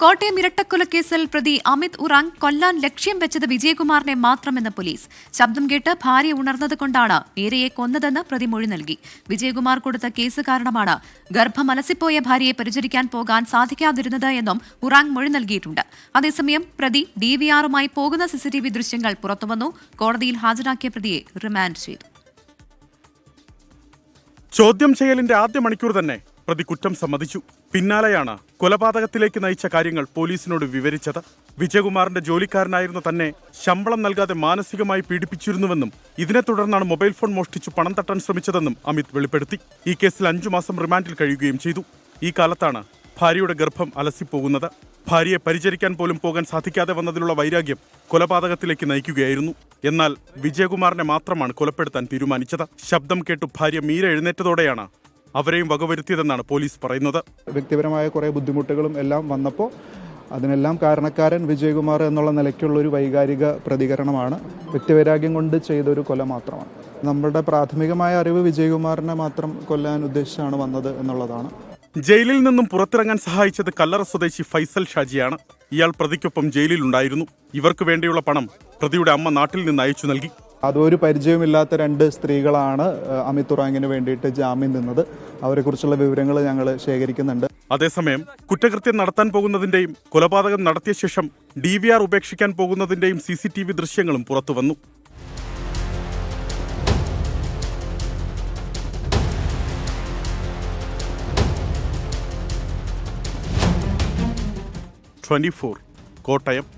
കോട്ടയം ഇരട്ടക്കൊലക്കേസിൽ പ്രതി അമിത് ഉറാങ് കൊല്ലാൻ ലക്ഷ്യം വെച്ചത് വിജയകുമാറിനെ മാത്രമെന്ന് പോലീസ്. ശബ്ദം കേട്ട് ഭാര്യ ഉണർന്നത് കൊണ്ടാണ് ഏരയെ കൊന്നതെന്ന് പ്രതി മൊഴി നൽകി. വിജയകുമാർ കൊടുത്ത കേസ് കാരണമാണ് ഗർഭം അലസിപ്പോയ ഭാര്യയെ പരിചരിക്കാൻ പോകാൻ സാധിക്കാതിരുന്നത് എന്നും ഉറാങ് മൊഴി നൽകിയിട്ടുണ്ട്. അതേസമയം പ്രതി ഡിവിആറുമായി പോകുന്ന സിസിടിവി ദൃശ്യങ്ങൾ പുറത്തുവന്നു. കോടതിയിൽ ഹാജരാക്കിയ പ്രതിയെ റിമാൻഡ് ചെയ്തു. ചോദ്യം ചെയ്യലിന്റെ ആദ്യ മണിക്കൂർ തന്നെ. പ്രതി കുറ്റം സമ്മതിച്ചു. പിന്നാലെയാണ് കൊലപാതകത്തിലേക്ക് നയിച്ച കാര്യങ്ങൾ പോലീസിനോട് വിവരിച്ചത്. വിജയകുമാറിന്റെ ജോലിക്കാരനായിരുന്ന തന്നെ ശമ്പളം നൽകാതെ മാനസികമായി പീഡിപ്പിച്ചിരുന്നുവെന്നും ഇതിനെ തുടർന്നാണ് മൊബൈൽ ഫോൺ മോഷ്ടിച്ചു പണം തട്ടാൻ ശ്രമിച്ചതെന്നും അമിത് വെളിപ്പെടുത്തി. ഈ കേസിൽ അഞ്ചു മാസം റിമാൻഡിൽ കഴിയുകയും ചെയ്തു. ഈ കാലത്താണ് ഭാര്യയുടെ ഗർഭം അലസിപ്പോകുന്നത്. ഭാര്യയെ പരിചരിക്കാൻ പോലും പോകാൻ സാധിക്കാതെ വന്നതിലുള്ള വൈരാഗ്യം കൊലപാതകത്തിലേക്ക് നയിക്കുകയായിരുന്നു. എന്നാൽ വിജയകുമാറിനെ മാത്രമാണ് കൊലപ്പെടുത്താൻ തീരുമാനിച്ചത്. ശബ്ദം കേട്ടു ഭാര്യ മീര എഴുന്നേറ്റതോടെയാണ് അവരെയും വകവരുത്തിയതെന്നാണ് പോലീസ് പറയുന്നത്. വ്യക്തിപരമായ കുറേ ബുദ്ധിമുട്ടുകളും എല്ലാം വന്നപ്പോൾ അതിനെല്ലാം കാരണക്കാരൻ വിജയകുമാർ എന്നുള്ള നിലയ്ക്കുള്ള ഒരു വൈകാരിക പ്രതികരണമാണ് വ്യക്തിവൈരാഗ്യം കൊണ്ട് ചെയ്ത ഒരു കൊല മാത്രമാണ്. നമ്മുടെ പ്രാഥമികമായ അറിവ് വിജയകുമാറിനെ മാത്രം കൊല്ലാൻ ഉദ്ദേശിച്ചാണ് വന്നത് എന്നുള്ളതാണ്. ജയിലിൽ നിന്നും പുറത്തിറങ്ങാൻ സഹായിച്ചത് കല്ലറ സ്വദേശി ഫൈസൽ ഷാജിയാണ്. ഇയാൾ പ്രതിക്കൊപ്പം ജയിലിലുണ്ടായിരുന്നു. ഇവർക്ക് വേണ്ടിയുള്ള പണം പ്രതിയുടെ അമ്മ നാട്ടിൽ നിന്ന് അയച്ചു നൽകി. അതൊരു പരിചയമില്ലാത്ത രണ്ട് സ്ത്രീകളാണ് അമിത് തുറാങ്ങിന് വേണ്ടിയിട്ട് ജാമ്യം നിന്നത്. അവരെക്കുറിച്ചുള്ള വിവരങ്ങൾ ഞങ്ങൾ ശേഖരിക്കുന്നുണ്ട്. അതേസമയം കുറ്റകൃത്യം നടത്താൻ പോകുന്നതിന്റെയും കൊലപാതകം നടത്തിയ ശേഷം ഡി വി ആർ ഉപേക്ഷിക്കാൻ പോകുന്നതിന്റെയും സി സി ടി വി ദൃശ്യങ്ങളും പുറത്തുവന്നു. Twenty four Kottayam.